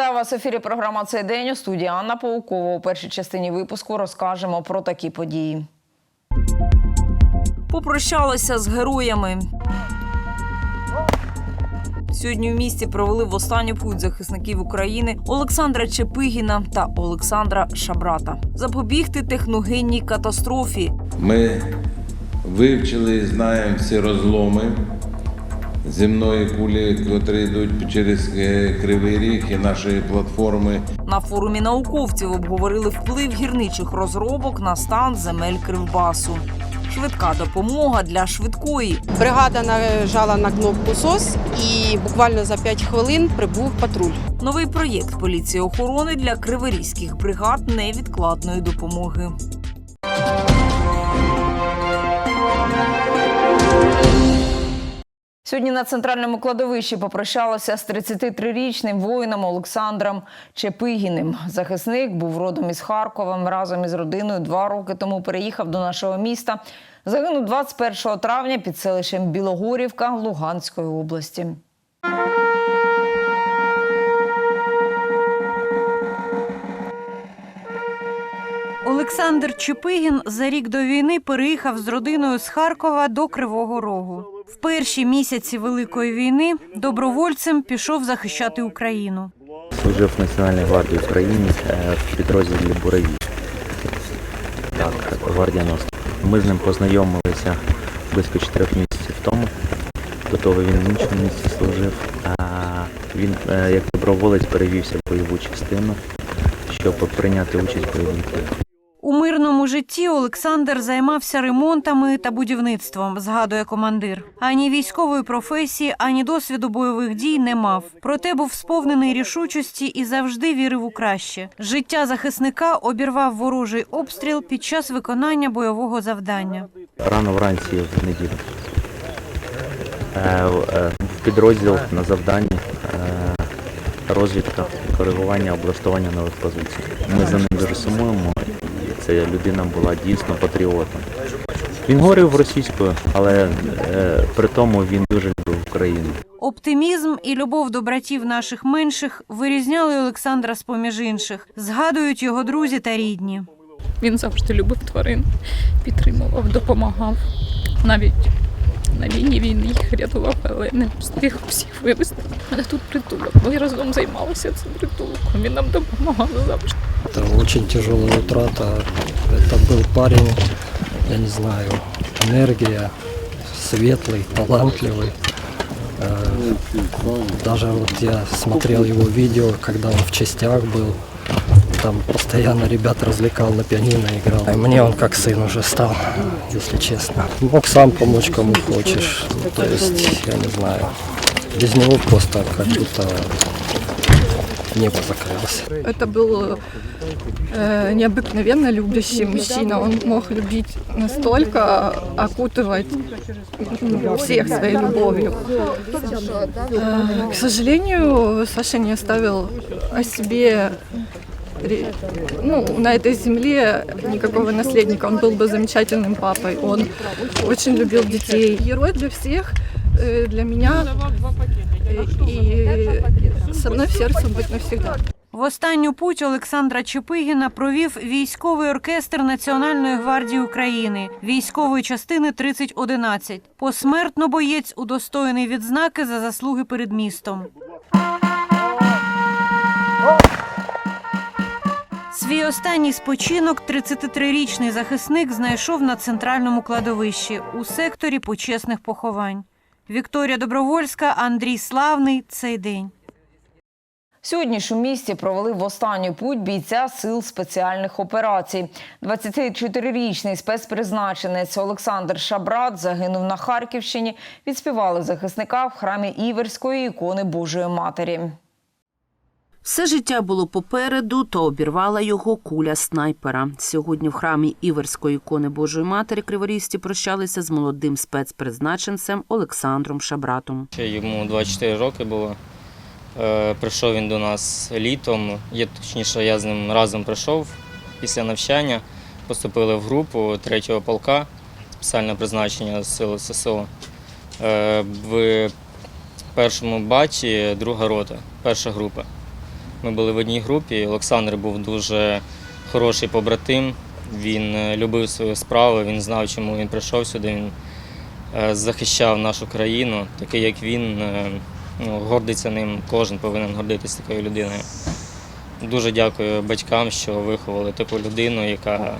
Вітаю вас в ефірі. Програма цей день у студії Анна Паукова. У першій частині випуску розкажемо про такі події. Попрощалися з героями. Сьогодні в місті провели в останню путь захисників України Олександра Чепигіна та Олександра Шабрата. Запобігти техногенній катастрофі. Ми вивчили і знаємо всі розломи земної кулі, які йдуть через е, Кривий Ріг і нашої платформи. На форумі науковців обговорили вплив гірничих розробок на стан земель Кривбасу. Швидка допомога для швидкої. Бригада нажала на кнопку СОС і буквально за 5 хвилин прибув патруль. Новий проєкт поліції охорони для криворізьких бригад невідкладної допомоги. Сьогодні на центральному кладовищі попрощалося з 33-річним воїном Олександром Чепигіним. Захисник був родом із Харкова. Разом із родиною два роки тому переїхав до нашого міста. Загинув 21 травня під селищем Білогорівка Луганської області. Олександр Чепигін за рік до війни переїхав з родиною з Харкова до Кривого Рогу. В перші місяці Великої війни добровольцем пішов захищати Україну. Служив в Національній гвардії України е, в підрозділі Бураї. Так, гвардія Ност. Ми з ним познайомилися близько чотирьох місяців тому. До того він в іншому місці служив. Він е, як доброволець перевівся в бойову частину, щоб прийняти участь в бойових діях. У житті Олександр займався ремонтами та будівництвом, згадує командир. Ані військової професії, ані досвіду бойових дій не мав. Проте був сповнений рішучості і завжди вірив у краще. Життя захисника обірвав ворожий обстріл під час виконання бойового завдання. Рано вранці в неділю. Е, в- е, підрозділ на завданні е, розвідка, коригування, облаштування нових позицій. Ми за ним дуже сумуємо, ця людина була дійсно патріотом. Він говорив російською, але е, при тому він дуже любив Україну. Оптимізм і любов до братів наших менших вирізняли Олександра з поміж інших. Згадують його друзі та рідні. Він завжди любив тварин, підтримував, допомагав. Навіть на лінії війни їх рятував, але не встиг всіх вивезти. У мене тут притулок. Ми разом займалися цим притулком. Він нам допомагав завжди. Это очень тяжелая утрата. Это был парень, я не знаю, энергия, светлый, талантливый. Э, Даже вот я смотрел его видео, когда он в частях был. Там постоянно ребят развлекал на пианино играл. И мне он как сын уже стал, если честно. Мог сам помочь кому хочешь. Ну, То есть, я не знаю. Без него просто как будто небо закрылось. Это был э, необыкновенно любящий мужчина. Он мог любить настолько, окутывать всех своей любовью. Э, к сожалению, Саша не оставил о себе ну, на этой земле никакого наследника. Он был бы замечательным папой. Он очень любил детей. Герой для всех, э, для меня. э, И со мной в сердце быть навсегда. В останню путь Олександра Чепигіна провів військовий оркестр Національної гвардії України військової частини 3011. Посмертно боєць удостоєний відзнаки за заслуги перед містом. Свій останній спочинок 33-річний захисник знайшов на центральному кладовищі у секторі почесних поховань. Вікторія Добровольська, Андрій Славний. Цей день. Сьогодні ж у місті провели в останню путь бійця сил спеціальних операцій. 24-річний спецпризначенець Олександр Шабрат загинув на Харківщині. Відспівали захисника в храмі Іверської ікони Божої Матері. Все життя було попереду, то обірвала його куля снайпера. Сьогодні в храмі Іверської ікони Божої Матері криворізці прощалися з молодим спецпризначенцем Олександром Шабратом. Ще йому 24 роки було. Е, Прийшов він до нас літом. Є точніше, я з ним разом прийшов після навчання. Поступили в групу 3-го полка спеціального призначення сили ССО. Е, В першому баті друга рота, перша група. Ми були в одній групі. Олександр був дуже хороший побратим. Він е, любив свою справу, він знав, чому він прийшов сюди. Він е, захищав нашу країну, такий як він. е, Ну, гордиться ним, кожен повинен гордитися такою людиною. Дуже дякую батькам, що виховали таку людину, яка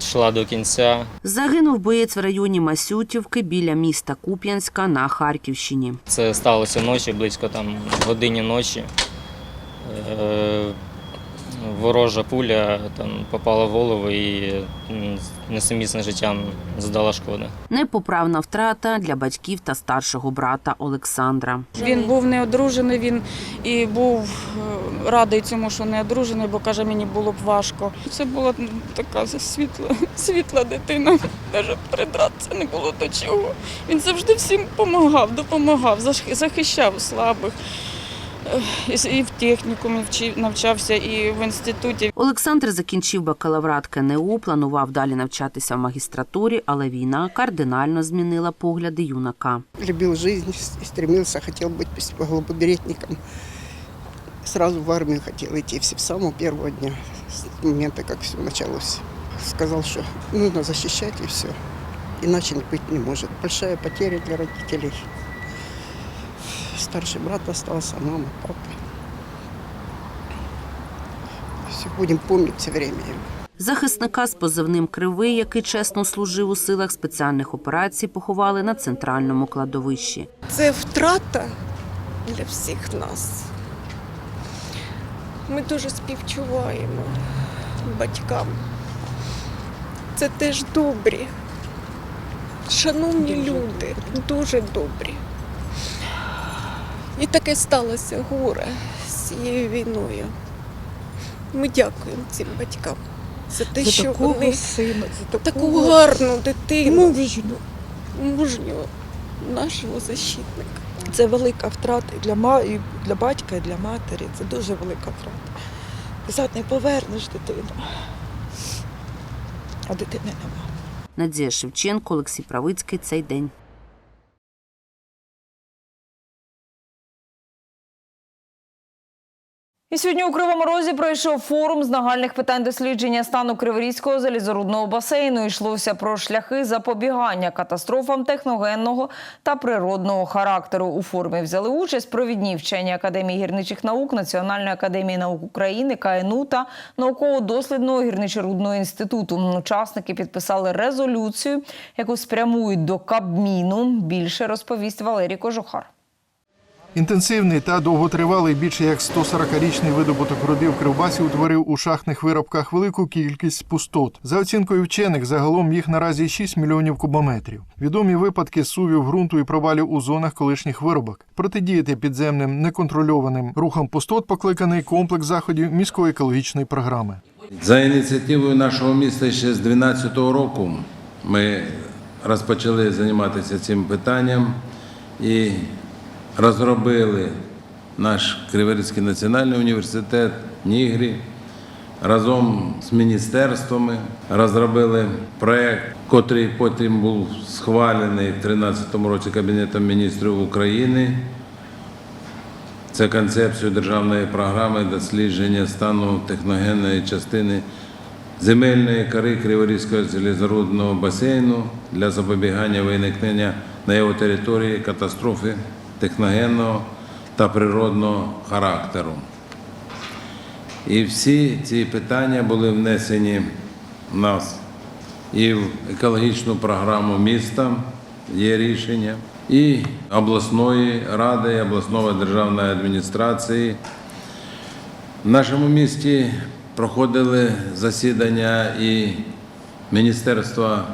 йшла до кінця. Загинув боєць в районі Масютівки біля міста Куп'янська на Харківщині. Це сталося ночі, близько там годині ночі. Е, Ворожа пуля там попала в голову і несумісне життям задала шкоди. Непоправна втрата для батьків та старшого брата Олександра. Він був не одружений, він і був е, радий цьому, що не одружений, бо каже, мені було б важко. Це була така світла, світла дитина. Навіть придратися не було до чого. Він завжди всім допомагав, допомагав, захищав слабих. І в технікумі навчався, і в інституті. Олександр закінчив бакалаврат КНУ, планував далі навчатися в магістратурі, але війна кардинально змінила погляди юнака. любил жизнь и стремился, хотел быть. Сразу в армию хотел идти с самого первого дня, с момента, как все началось. Сказал, что нужно защищать и все. Иначе быть не может. Большая потеря для родителей. Старший брат остался, мама, папа. Все, будем помнить все время его. Захисника з позивним Кривий, який чесно служив у силах спеціальних операцій, поховали на центральному кладовищі. Це втрата для всіх нас. Ми дуже співчуваємо батькам. Це теж добрі, шановні люди, дуже добрі. І таке сталося горе з цією війною. Ми дякуємо цим батькам за те, що вони сина, за таку гарну дитину, мужню, мужнього нашого защитника. Це велика втрата і для ма і для батька, і для матері. Це дуже велика втрата. Назад не повернеш дитину. А дитини нема. Надія Шевченко, Олексій Правицький. Цей день. І сьогодні у Кривому Розі пройшов форум з нагальних питань дослідження стану Криворізького залізорудного басейну. Йшлося про шляхи запобігання катастрофам техногенного та природного характеру. У форумі взяли участь провідні вчені Академії гірничих наук, Національної академії наук України, КНУ та науково-дослідного гірничорудного інституту. Учасники підписали резолюцію, яку спрямують до Кабміну. Більше розповість Валерій Кожухар. Інтенсивний та довготривалий більше як 140-річний видобуток руди в Кривбасі утворив у шахтних виробках велику кількість пустот. За оцінкою вчених, загалом їх наразі 6 мільйонів кубометрів. Відомі випадки сувів ґрунту і провалів у зонах колишніх виробок. Протидіяти підземним неконтрольованим рухам пустот покликаний комплекс заходів міської екологічної програми. За ініціативою нашого міста ще з 2012 року ми розпочали займатися цим питанням і розробили наш Криворізький національний університет Нігрі разом з міністерствами розробили проект, котрий потім був схвалений в 2013 році Кабінетом міністрів України. Це концепцію державної програми дослідження стану техногенної частини земельної кори Криворізького залізорудного басейну для запобігання виникнення на його території катастрофи техногенного та природного характеру. І всі ці питання були внесені в нас і в екологічну програму міста є рішення, і обласної ради, і обласної державної адміністрації. В нашому місті проходили засідання і Міністерства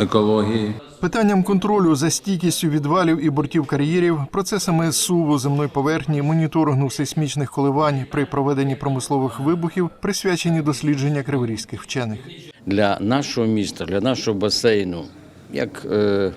екології. Питанням контролю за стійкістю відвалів і бортів кар'єрів, процесами суву земної поверхні, моніторингу сейсмічних коливань при проведенні промислових вибухів присвячені дослідження криворізьких вчених. для нашого міста, для нашого басейну, як е,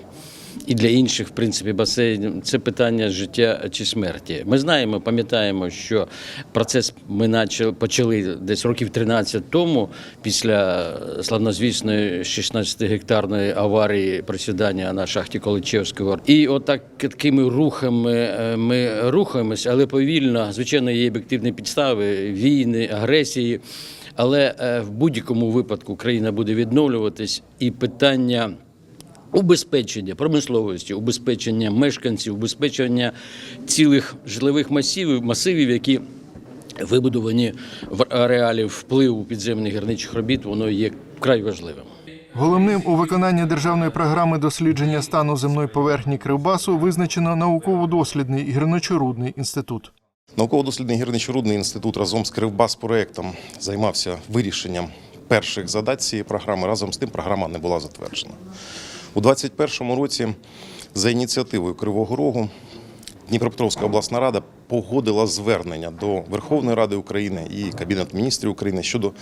і для інших, в принципі, басейнів це питання життя чи смерті. Ми знаємо, пам'ятаємо, що процес ми почали десь років 13 тому, після славнозвісної 16-гектарної аварії присідання на шахті Количевського. І отак такими рухами е, ми рухаємося, але повільно, звичайно, є об'єктивні підстави, війни, агресії. Але е, в будь-якому випадку країна буде відновлюватись, і питання убезпечення промисловості, убезпечення мешканців, убезпечення цілих житлових масивів, масивів, які вибудовані в ареалі впливу підземних гірничих робіт, воно є вкрай важливим. Головним у виконанні державної програми дослідження стану земної поверхні Кривбасу визначено науково-дослідний гірничорудний інститут. Науково-дослідний гірничорудний інститут разом з Кривбас-проектом займався вирішенням перших задач цієї програми. Разом з тим програма не була затверджена. У 2021 році за ініціативою Кривого Рогу Дніпропетровська обласна рада погодила звернення до Верховної Ради України і Кабінету міністрів України щодо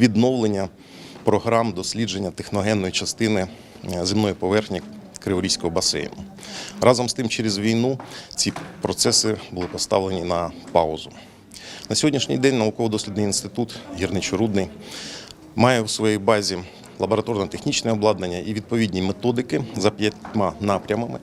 відновлення програм дослідження техногенної частини е, земної поверхні Криворізького басейну. Разом з тим, через війну ці процеси були поставлені на паузу. На сьогоднішній день науково-дослідний інститут гірничорудний має у своїй базі лабораторно-технічне обладнання і відповідні методики за п'ятьма напрямами,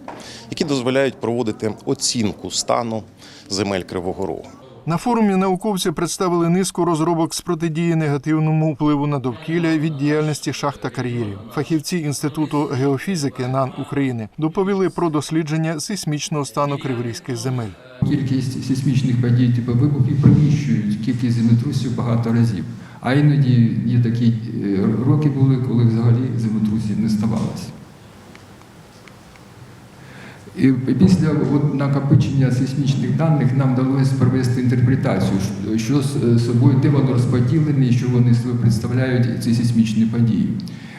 які дозволяють проводити оцінку стану земель Кривого Рогу. На форумі науковці представили низку розробок з протидії негативному впливу на довкілля від діяльності шахт та кар'єрів. Фахівці інституту геофізики НАН України доповіли про дослідження сейсмічного стану криворізьких земель. Кількість сейсмічних подій типу вибухів перевищують кількість землетрусів багато разів. А іноді є такі е, роки були, коли взагалі землетрусів не ставалося. І після от, накопичення сейсмічних даних нам вдалося провести інтерпретацію, що- з собою, де вони розподілені, що вони себе представляють ці сейсмічні події.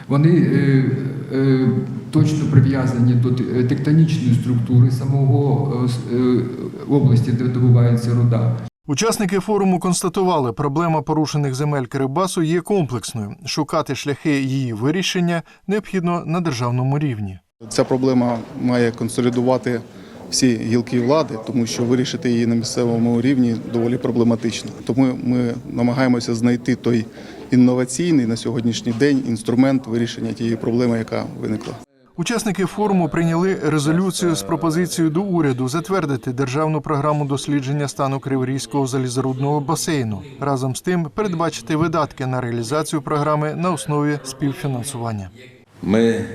Вони е, е, точно прив'язані до тектонічної структури самого е, е, області, де добувається руда. Учасники форуму констатували, проблема порушених земель Кирибасу є комплексною. Шукати шляхи її вирішення необхідно на державному рівні. Ця проблема має консолідувати всі гілки влади, тому що вирішити її на місцевому рівні доволі проблематично. Тому ми намагаємося знайти той інноваційний на сьогоднішній день інструмент вирішення тієї проблеми, яка виникла. Учасники форуму прийняли резолюцію з пропозицією до уряду затвердити державну програму дослідження стану Криворізького залізорудного басейну. Разом з тим передбачити видатки на реалізацію програми на основі співфінансування. Ми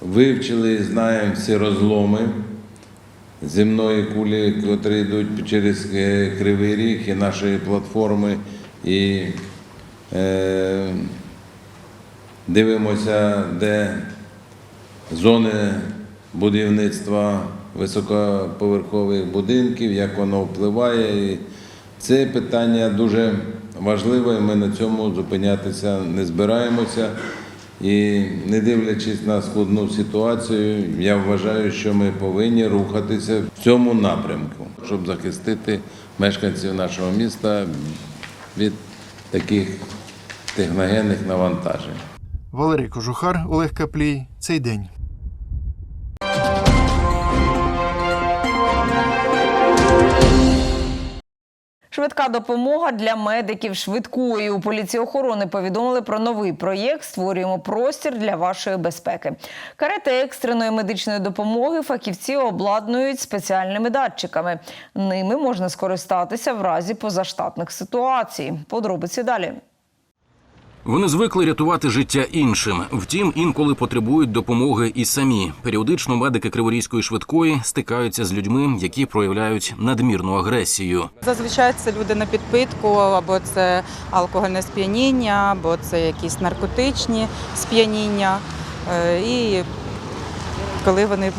вивчили і знаємо всі розломи земної кулі, які йдуть через е, Кривий Ріг і нашої платформи. І е, дивимося, де зони будівництва високоповерхових будинків, як воно впливає. І це питання дуже важливе, і ми на цьому зупинятися не збираємося. І не дивлячись на складну ситуацію, я вважаю, що ми повинні рухатися в цьому напрямку, щоб захистити мешканців нашого міста від таких техногенних навантажень. Валерій Кожухар, Олег Каплій. Цей день. Швидка допомога для медиків швидкої. У поліції охорони повідомили про новий проєкт Створюємо простір для вашої безпеки. Карети екстреної медичної допомоги фахівці обладнують спеціальними датчиками. Ними можна скористатися в разі позаштатних ситуацій. Подробиці далі. Вони звикли рятувати життя іншим. Втім, інколи потребують допомоги і самі. Періодично медики Криворізької швидкої стикаються з людьми, які проявляють надмірну агресію. Зазвичай це люди на підпитку, або це алкогольне сп'яніння, або це якісь наркотичні сп'яніння. Е, І коли вони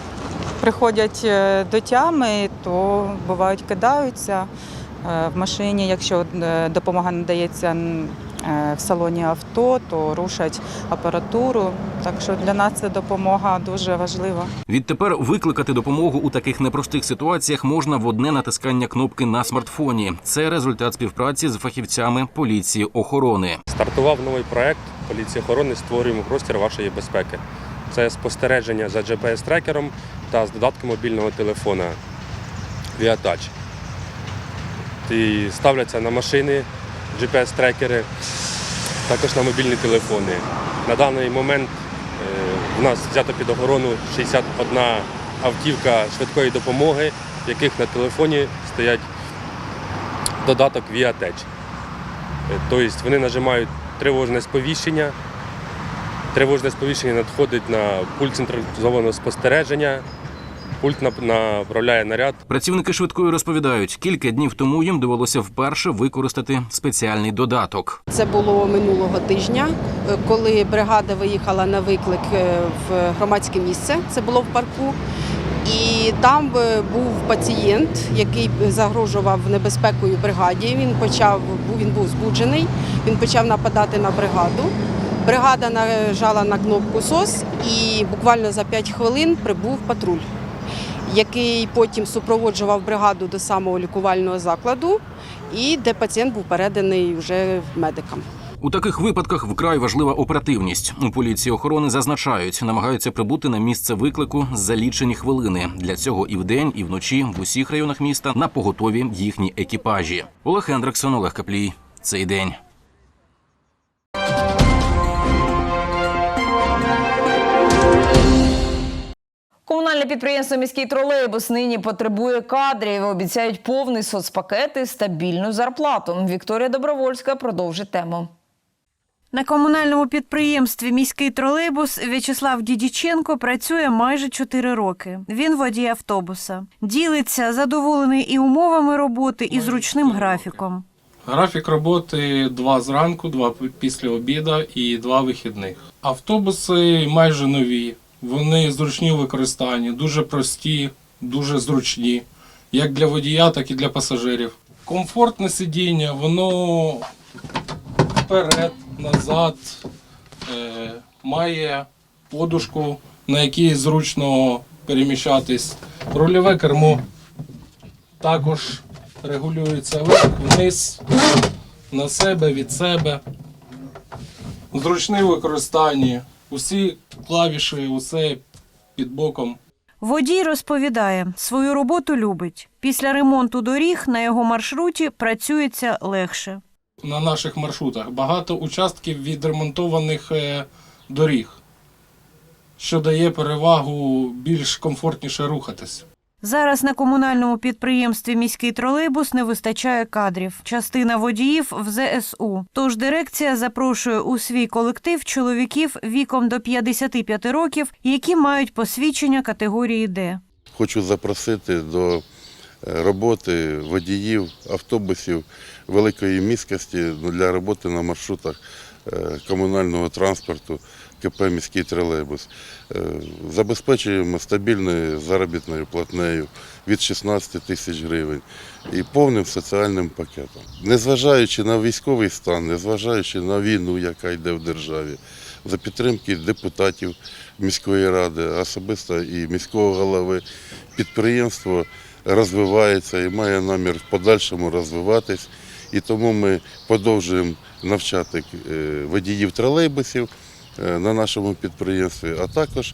приходять е, до тями, то бувають кидаються е, в машині. Якщо допомога надається в салоні авто, то рушать апаратуру. Так що для нас ця допомога дуже важлива. Відтепер викликати допомогу у таких непростих ситуаціях можна в одне натискання кнопки на смартфоні. Це результат співпраці з фахівцями поліції охорони. Стартував новий проект поліції охорони Створюємо простір вашої безпеки. Це спостереження за GPS-трекером та з додатком мобільного телефона ViaTouch. І ставляться на машини GPS-трекери, також на мобільні телефони. На даний момент е, в нас взято під охорону 61 автівка швидкої допомоги, в яких на телефоні стоять додаток. Е, Тобто вони нажимають тривожне сповіщення. Тривожне сповіщення надходить на пульт централізованого спостереження. Пульт направляє наряд. Працівники швидкої розповідають, кілька днів тому їм довелося вперше використати спеціальний додаток. Це було минулого тижня, е, коли бригада виїхала на виклик е, в громадське місце. Це було в парку. І там е, був пацієнт, який загрожував небезпекою бригаді. Він почав він був збуджений. Він почав нападати на бригаду. Бригада нажала на кнопку СОС і буквально за 5 хвилин прибув патруль, який потім супроводжував бригаду до самого лікувального закладу, і де пацієнт був переданий вже медикам. У таких випадках вкрай важлива оперативність. У поліції охорони зазначають, намагаються прибути на місце виклику за лічені хвилини. Для цього і вдень, і вночі в усіх районах міста на поготові їхні екіпажі. Олег Хендриксон, Олег Каплій. Цей день. Комунальне підприємство міський тролейбус нині потребує кадрів. Обіцяють повний соцпакет і стабільну зарплату. Вікторія Добровольська продовжить тему. На комунальному підприємстві міський тролейбус В'ячеслав Дідіченко працює майже 4 роки. Він водій автобуса. Ділиться задоволений і умовами роботи, і зручним графіком. Графік роботи два зранку, два після обіда і два вихідних. Автобуси майже нові. Вони зручні у використанні, дуже прості, дуже зручні, як для водія, так і для пасажирів. Комфортне сидіння, воно вперед, назад, е, має подушку, на якій зручно переміщатись. Рульове кермо також регулюється вниз, на себе, від себе. Зручне в використанні. Усі клавіші, усе під боком. Водій розповідає, свою роботу любить. Після ремонту доріг на його маршруті працюється легше. На наших маршрутах багато участків відремонтованих е, доріг, що дає перевагу більш комфортніше рухатись. Зараз на комунальному підприємстві міський тролейбус не вистачає кадрів. Частина водіїв в ЗСУ. Тож дирекція запрошує у свій колектив чоловіків віком до 55 років, які мають посвідчення категорії Д. Хочу запросити до е, роботи водіїв автобусів великої міськості для роботи на маршрутах е, комунального транспорту КП міський тролейбус. Е, Забезпечуємо стабільною заробітною платнею від 16 тисяч гривень і повним соціальним пакетом. Незважаючи на військовий стан, незважаючи на війну, яка йде в державі, за підтримки депутатів міської ради, особисто і міського голови, підприємство розвивається і має намір в подальшому розвиватись. І тому ми продовжуємо навчати е, водіїв тролейбусів на нашому підприємстві, а також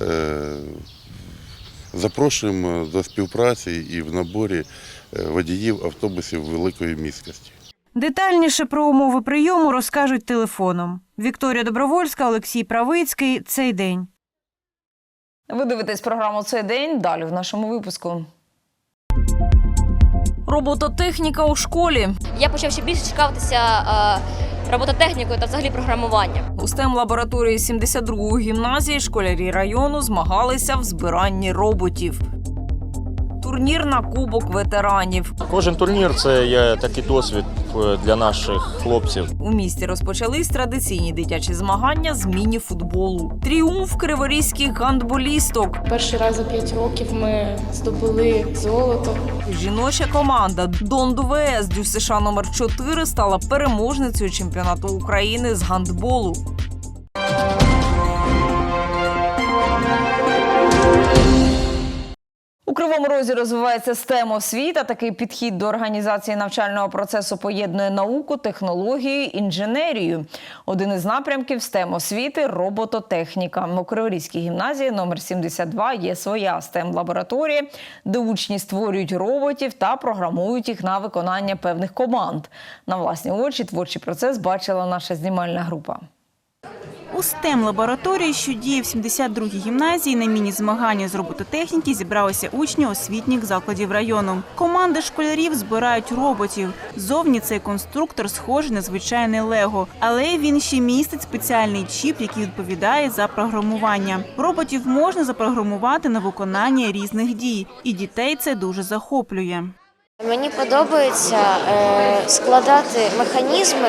е, запрошуємо до співпраці і в наборі е, водіїв автобусів великої міськості. Детальніше про умови прийому розкажуть телефоном. Вікторія Добровольська, Олексій Правицький. Цей день. Ви дивитесь програму цей день. Далі в нашому випуску. Робототехніка у школі. Я почав ще більше цікавитися е, робототехнікою та взагалі програмуванням. У stem лабораторії 72-ї гімназії школярі району змагалися в збиранні роботів. Турнір на кубок ветеранів. Кожен турнір це є такий досвід е, для наших хлопців. У місті розпочались традиційні дитячі змагання з міні-футболу. Тріумф криворізьких гандболісток. Перший раз за 5 років ми здобули золото. Жіноча команда Дон ВС Дю США номер 4 стала переможницею чемпіонату України з гандболу. Кривому Розі розвивається STEM освіта. Такий підхід до організації навчального процесу поєднує науку, технологію, інженерію. Один із напрямків STEM освіти робототехніка. У Криворізькій гімназії номер 72 є своя STEM лабораторія, де учні створюють роботів та програмують їх на виконання певних команд. На власні очі творчий процес бачила наша знімальна група. У stem лабораторії, що діє в 72-й гімназії, на міні-змагання з робототехніки зібралися учні освітніх закладів району. Команди школярів збирають роботів. Зовні цей конструктор схожий на звичайне лего, але він ще містить спеціальний чіп, який відповідає за програмування. Роботів можна запрограмувати на виконання різних дій, і дітей це дуже захоплює. Мені подобається е, складати механізми,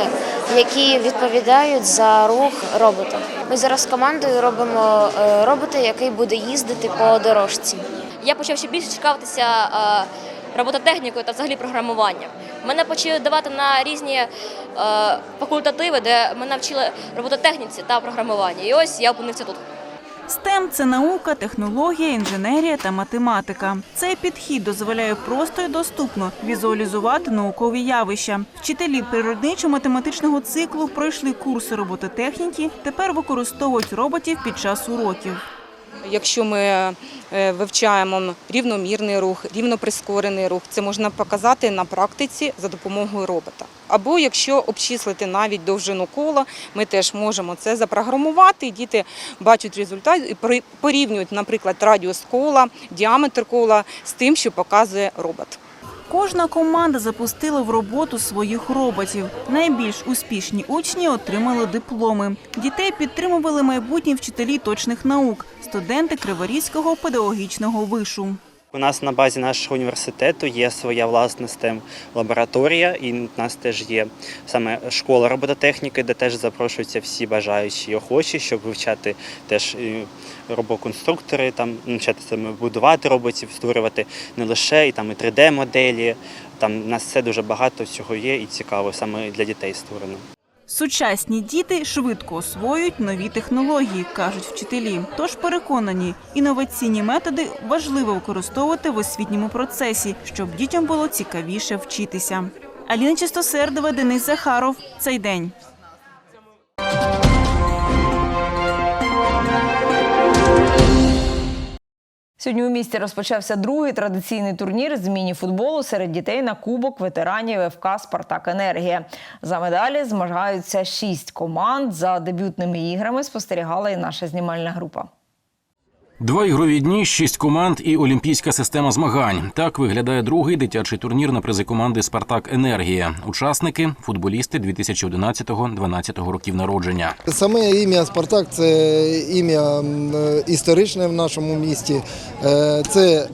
які відповідають за рух робота. Ми зараз з командою робимо е, робота, який буде їздити по дорожці. Я почав ще більше цікавитися е, робототехнікою та взагалі програмуванням. Мене почали давати на різні факультативи, де мене навчили робототехніці та програмуванню. І ось я опинився тут. STEM – це наука, технологія, інженерія та математика. Цей підхід дозволяє просто і доступно візуалізувати наукові явища. Вчителі природничо-математичного циклу пройшли курси робототехніки, тепер використовують роботів під час уроків. Якщо ми е, вивчаємо рівномірний рух, рівноприскорений рух, це можна показати на практиці за допомогою робота. Або якщо обчислити навіть довжину кола, ми теж можемо це запрограмувати. Діти бачать результат і порівнюють, наприклад, радіус кола, діаметр кола з тим, що показує робот. Кожна команда запустила в роботу своїх роботів. Найбільш успішні учні отримали дипломи. Дітей підтримували майбутні вчителі точних наук, студенти Криворізького педагогічного вишу. У нас на базі нашого університету є своя власна STEM лабораторія, і у нас теж є саме школа робототехніки, де теж запрошуються всі бажаючі і охочі, щоб вивчати теж робоконструктори, там навчати саме будувати роботів, створювати не лише і там і 3D-моделі. Там у нас все дуже багато всього є і цікаво саме для дітей створено. Сучасні діти швидко освоюють нові технології, кажуть вчителі. Тож переконані, інноваційні методи важливо використовувати в освітньому процесі, щоб дітям було цікавіше вчитися. Аліна Чистосердова, Денис Захаров. Цей день. Сьогодні у місті розпочався другий традиційний турнір з міні-футболу серед дітей на кубок ветеранів ФК Спартак Енергія. За медалі змагаються шість команд. За дебютними іграми спостерігала і наша знімальна група. Два ігрові дні, шість команд і олімпійська система змагань. Так виглядає другий дитячий турнір на призи команди Спартак Енергія. Учасники футболісти 2011-2012 років народження. Саме ім'я Спартак це ім'я е, історичне в нашому місті. Е, Це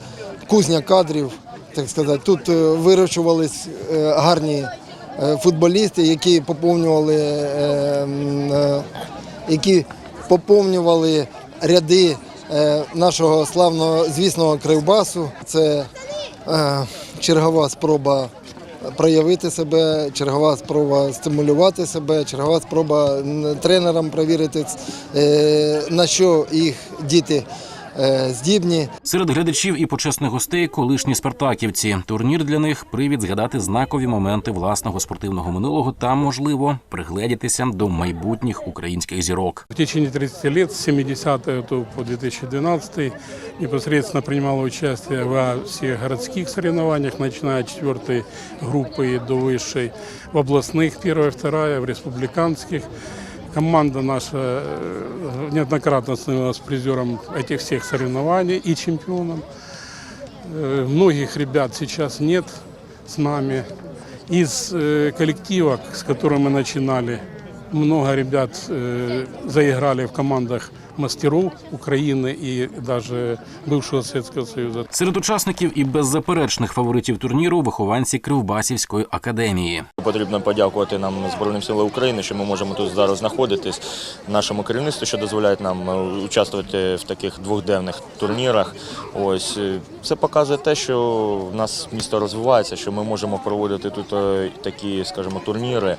кузня кадрів, так сказати. Тут е, вирощувались гарні футболісти, які поповнювали, які поповнювали ряди нашого славного звісного кривбасу. Це е, чергова спроба проявити себе, чергова спроба стимулювати себе, чергова спроба тренерам провірити, е, на що їх діти е, здібні. Серед глядачів і почесних гостей колишні спартаківці. Турнір для них привід згадати знакові моменти власного спортивного минулого та, можливо, пригледітися до майбутніх українських зірок. В течение 30 лет, с 70 по 2012 непосредственно принимала участие во всех городских соревнованиях, начиная от четвертой группы и до высшей, в областных, первая, вторая, в республиканских. Команда наша э, неоднократно становилась призером этих всех соревнований и чемпионом. Э, Многих ребят сейчас нет с нами. Из э, коллектива, с которым мы начинали, много ребят э, заиграли в командах мастеров Украины и даже бывшего Советского Союза. Серед учасників і беззаперечних фаворитів турніру вихованці Кривбасівської академії. Потрібно подякувати нам Збройним силам України, що ми можемо тут зараз знаходитись, нашому керівництву, що дозволяє нам е, участвувати в таких двохденних турнірах. Ось е, це показує те, що в нас місто розвивається, що ми можемо проводити тут е, такі, скажімо, турніри.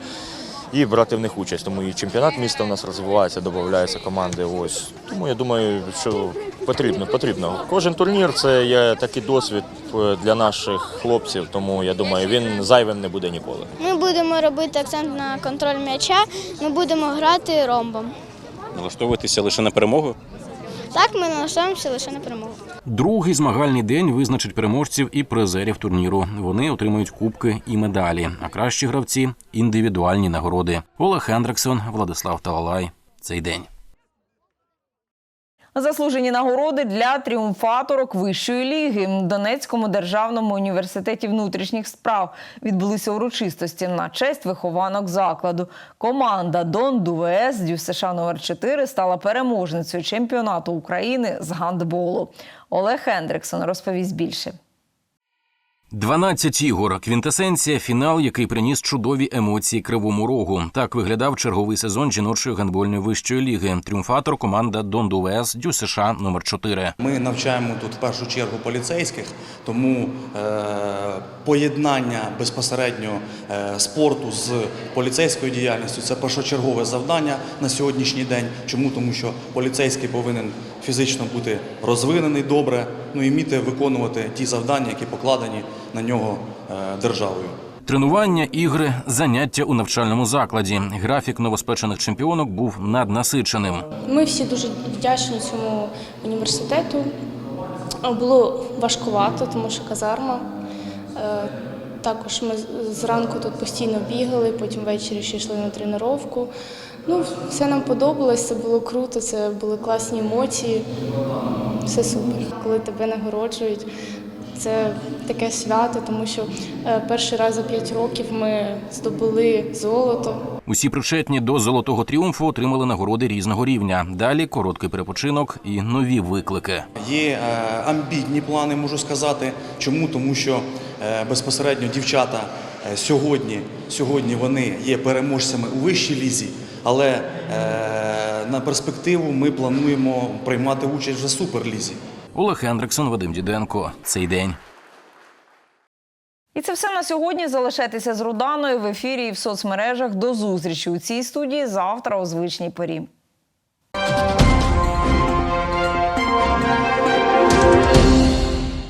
і брати в них участь. Тому і чемпіонат міста у нас розвивається, додаються команди. Ось тому я думаю, що потрібно. Потрібно. Кожен турнір це є такий досвід е, для наших хлопців. Тому я думаю, він зайвим не буде ніколи. Ми будемо робити акцент на контроль м'яча. Ми будемо грати ромбом. Налаштовуватися лише на перемогу. Так, ми налаштуємося лише на перемогу. Другий змагальний день визначить переможців і призерів турніру. Вони отримують кубки і медалі. А кращі гравці індивідуальні нагороди. Олег Хендриксон, Владислав Талалай. Цей день. Заслужені нагороди для тріумфаторок вищої ліги в Донецькому державному університеті внутрішніх справ відбулися урочистості на честь вихованок закладу. Команда Дон ДУВС Дю США номер 4 стала переможницею чемпіонату України з гандболу. Олег Хендриксон розповість більше. 12 ігор. Квінтесенція, фінал, який приніс чудові емоції кривому рогу. Так виглядав черговий сезон жіночої гандбольної вищої ліги. Тріумфатор команда Дон ДУВС Дю США номер 4 Ми навчаємо тут в першу чергу поліцейських, тому е, поєднання безпосередньо е, спорту з поліцейською діяльністю це першочергове завдання на сьогоднішній день. Чому? Тому що поліцейський повинен фізично бути розвинений добре, ну і вміти виконувати ті завдання, які покладені на нього е, державою. Тренування, ігри, заняття у навчальному закладі. Графік новоспечених чемпіонок був наднасиченим. Ми всі дуже вдячні цьому університету. Було важкувато, тому що казарма. Е, Також ми зранку тут постійно бігали, потім ввечері ще йшли на тренування. Ну, все нам подобалось, це було круто, це були класні емоції. Все супер. Коли тебе нагороджують, це таке свято, тому що е, перший раз за 5 років ми здобули золото. Усі причетні до золотого тріумфу отримали нагороди різного рівня. Далі короткий перепочинок і нові виклики. Є е, амбітні плани, можу сказати. Чому? Тому що е, безпосередньо дівчата е, сьогодні, сьогодні вони є переможцями у вищій лізі, але е, на перспективу ми плануємо приймати участь вже в суперлізі. Олег Хендриксон, Вадим Діденко. Цей день. І це все на сьогодні. Залишайтеся з Руданою в ефірі і в соцмережах. До зустрічі у цій студії завтра у звичній порі.